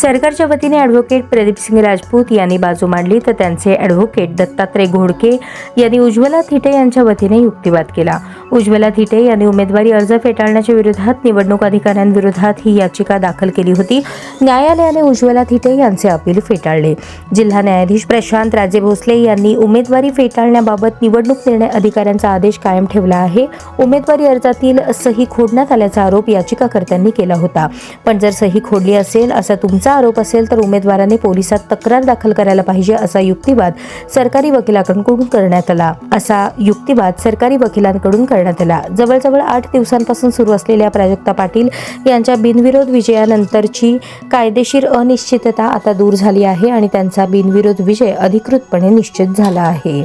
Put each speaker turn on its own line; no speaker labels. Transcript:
सरकारच्या वतीने ॲडव्होकेट प्रदीप सिंग राजपूत यांनी बाजू मांडली तर त्यांचे ॲडव्होकेट दत्तात्रय घोडके यांनी उज्ज्वला थिटे यांच्या वतीने युक्तिवाद केला. उज्ज्वला थिटे यांनी उमेदवारी अर्ज फेटाळण्याच्या विरोधात निवडणूक अधिकाऱ्यांविरोधात ही याचिका दाखल केली होती. न्यायालयाने उज्ज्वला थिटे यांचे अपील फेटाळले. जिल्हा न्यायाधीश प्रशांत राजे भोसले यांनी उमेदवारी फेटाळण्याबाबत निवडणूक निर्णय अधिकाऱ्यांचा आदेश कायम ठेवला आहे. उमेदवारी अर्जातील सही खोडण्यात आल्याचा आरोप याचिकाकर्त्यांनी केला होता. पण जर सही खोडली असेल असा तुमचा आरोप असेल तर उमेदवाराने पोलिसात तक्रार दाखल करायला पाहिजे असा युक्तिवाद सरकारी वकिलांकडून करण्यात आला. असा युक्तिवाद सरकारी वकिलांकडून करण्यात आला. जवळजवळ आठ दिवसांपासून सुरू असलेल्या प्राजक्ता पाटील यांच्या बिनविरोध विजयानंतरची कायदेशीर अनिश्चितता आता दूर झाली आहे आणि त्यांचा बिनविरोध विजय अधिकृतपणे निश्चित झाला आहे.